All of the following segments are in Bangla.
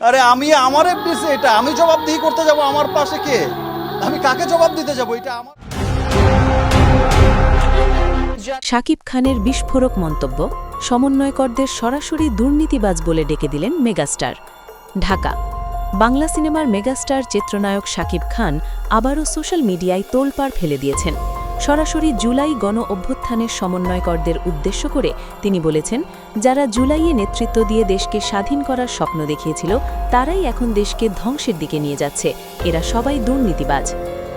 আরে আমি আমার এফডিসি এটা আমি জবাবদিহি করতে যাব, আমার পাশে কে? আমি কাকে জবাব দিতে যাব? এটা আমার শাকিব খানের বিস্ফোরক মন্তব্য, সমন্বয়করদের সরাসরি দুর্নীতিবাজ বলে ডেকে দিলেন মেগাস্টার। ঢাকা, বাংলা সিনেমার মেগাস্টার, চিত্রনায়ক শাকিব খান আবারও সোশ্যাল মিডিয়ায় তোলপাড় ফেলে দিয়েছেন। সরাসরি জুলাই গণ অভ্যুত্থানের সমন্বয়করদের উদ্দেশ্য করে তিনি বলেছেন, যারা জুলাইয়ে নেতৃত্ব দিয়ে দেশকে স্বাধীন করার স্বপ্ন দেখিয়েছিল, তারাই এখন দেশকে ধ্বংসের দিকে নিয়ে যাচ্ছে। এরা সবাই দুর্নীতিবাজ।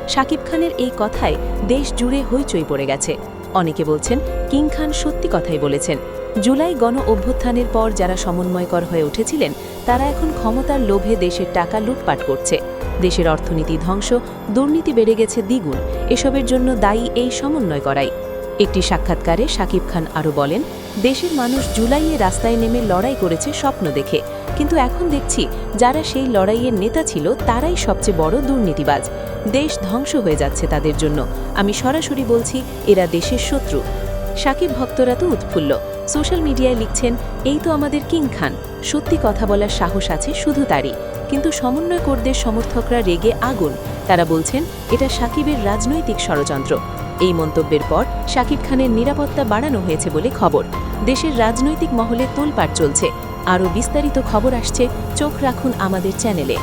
শাকিব খানের এই কথায় দেশ জুড়ে হইচই পড়ে গেছে। অনেকে বলছেন, কিং খান সত্যি কথাই বলেছেন, জুলাই গণ অভ্যুত্থানের পর যারা সমন্বয়কর হয়ে উঠেছিলেন, তারা এখন ক্ষমতার লোভে দেশের টাকা লুটপাট করছে। দেশের অর্থনীতি ধ্বংস, দুর্নীতি বেড়ে গেছে দ্বিগুণ, এসবের জন্য দায়ী এই সমন্বয় করাই। একটি সাক্ষাৎকারে শাকিব খান আরও বলেন, দেশের মানুষ জুলাইয়ে রাস্তায় নেমে লড়াই করেছে স্বপ্ন দেখে। কিন্তু এখন দেখছি যারা সেই লড়াইয়ের নেতা ছিল, তারাই সবচেয়ে বড় দুর্নীতিবাজ। দেশ ধ্বংস হয়ে যাচ্ছে তাদের জন্য। আমি সরাসরি বলছি, এরা দেশের শত্রু। সাকিব ভক্তরা তো উৎফুল্ল। সোশ্যাল মিডিয়ায় লিখছেন, এই তো আমাদের কিং খান। সত্যি কথা বলার সাহস আছে শুধু তারই। কিন্তু সমন্বয়করদের সমর্থকরা রেগে আগুন। তারা বলছেন, এটা সাকিবের রাজনৈতিক ষড়যন্ত্র। এই মন্তব্যের পর শাকিব খানের নিরাপত্তা বাড়ানো হয়েছে বলে খবর। দেশের রাজনৈতিক মহলে তোলপাড় চলছে। আরও বিস্তারিত খবর আসছে চোখ রাখুন আমাদের চ্যানেলে।